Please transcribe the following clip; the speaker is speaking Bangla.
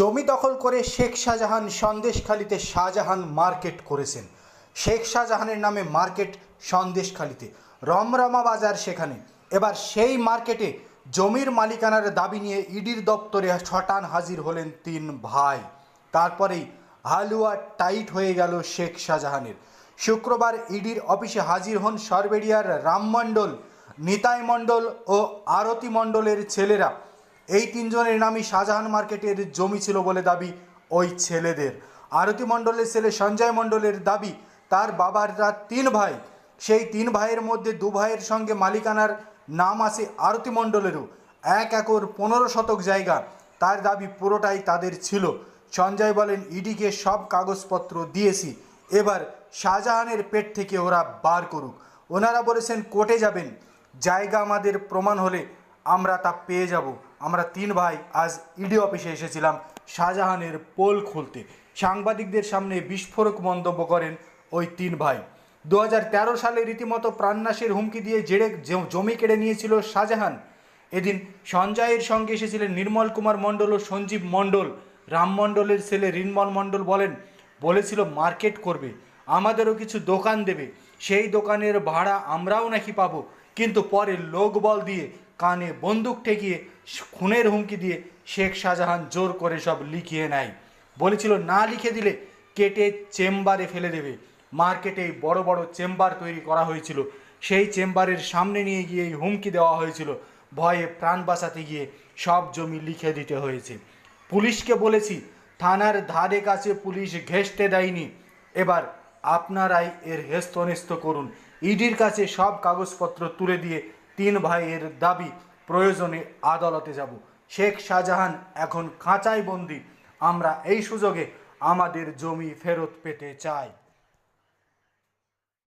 জমি দখল করে শেখ শাহজাহান সন্দেশখালিতে শাহজাহান মার্কেট করেছেন। শেখ শাহজাহানের নামে মার্কেট সন্দেশখালিতে, রমরমা বাজার সেখানে। এবার সেই মার্কেটে জমির মালিকানার দাবি নিয়ে ইডির দপ্তরে ছটান হাজির হলেন তিন ভাই। তারপরেই হালুয়া টাইট হয়ে গেল শেখ শাহজাহানের। শুক্রবার ইডির অফিসে হাজির হন সরবেরিয়ার রাম মণ্ডল, নিতাই মণ্ডল ও আরতি মণ্ডলের ছেলেরা। এই তিনজনের নামই শাহজাহান মার্কেটের জমি ছিল বলে দাবি ওই ছেলেদের। আরতি মণ্ডলের ছেলে সঞ্জয় মণ্ডলের দাবি, তার বাবাররা তিন ভাই। সেই তিন ভাইয়ের মধ্যে দু ভাইয়ের সঙ্গে মালিকানার নাম আছে আরতি মণ্ডলেরও। এক একর পনেরো শতক জায়গা। তার দাবি পুরোটাই তাদের ছিল। সঞ্জয় বলেন, ইডিকে সব কাগজপত্র দিয়েছি। এবার শাহজাহানের পেট থেকে ওরা বার করুক। ওনারা বলেছেন, কোর্টে যাবেন। জায়গা আমাদের প্রমাণ হলে আমরা তা পেয়ে যাব। আমরা তিন ভাই আজ ইডি অফিসে এসেছিলাম শাহজাহানের পোল খুলতে। সাংবাদিকদের সামনে বিস্ফোরক মন্তব্য করেন ওই তিন ভাই। দু হাজার তেরো সালে রীতিমতো প্রাণনাশের হুমকি দিয়ে জেড়ে জমি কেড়ে নিয়েছিল শাহজাহান। এদিন সঞ্জয়ের সঙ্গে এসেছিলেন নির্মল কুমার মণ্ডল ও সঞ্জীব মণ্ডল। রাম মণ্ডলের ছেলে রিনমল মণ্ডল বলেন, বলেছিল মার্কেট করবে, আমাদেরও কিছু দোকান দেবে। সেই দোকানের ভাড়া আমরাও নাকি পাবো। কিন্তু পরে লোকবল দিয়ে কানে বন্দুক ঠেকিয়ে খুনের হুমকি দিয়ে শেখ শাহজাহান জোর করে সব লিখিয়ে নেয়। বলেছিল, না লিখে দিলে কেটে চেম্বারে ফেলে দেবে। মার্কেটে বড় বড় চেম্বার তৈরি করা হয়েছিল। সেই চেম্বারের সামনে নিয়ে গিয়ে হুমকি দেওয়া হয়েছিল। ভয়ে প্রাণ বাঁচাতে গিয়ে সব জমি লিখে দিতে হয়েছে। পুলিশকে বলেছি, থানার ধারে কাছে পুলিশ ঘেঁষতে দেয়নি। এবার আপনারাই এর হেস্তনেস্ত করুন। ইডির কাছে সব কাগজপত্র তুলে দিয়ে তিন ভাইয়ের দাবি, প্রয়োজনে আদালতে যাব। শেখ শাহজাহান এখন খাঁচায় বন্দি। আমরা এই সুযোগে আমাদের জমি ফেরত পেতে চাই।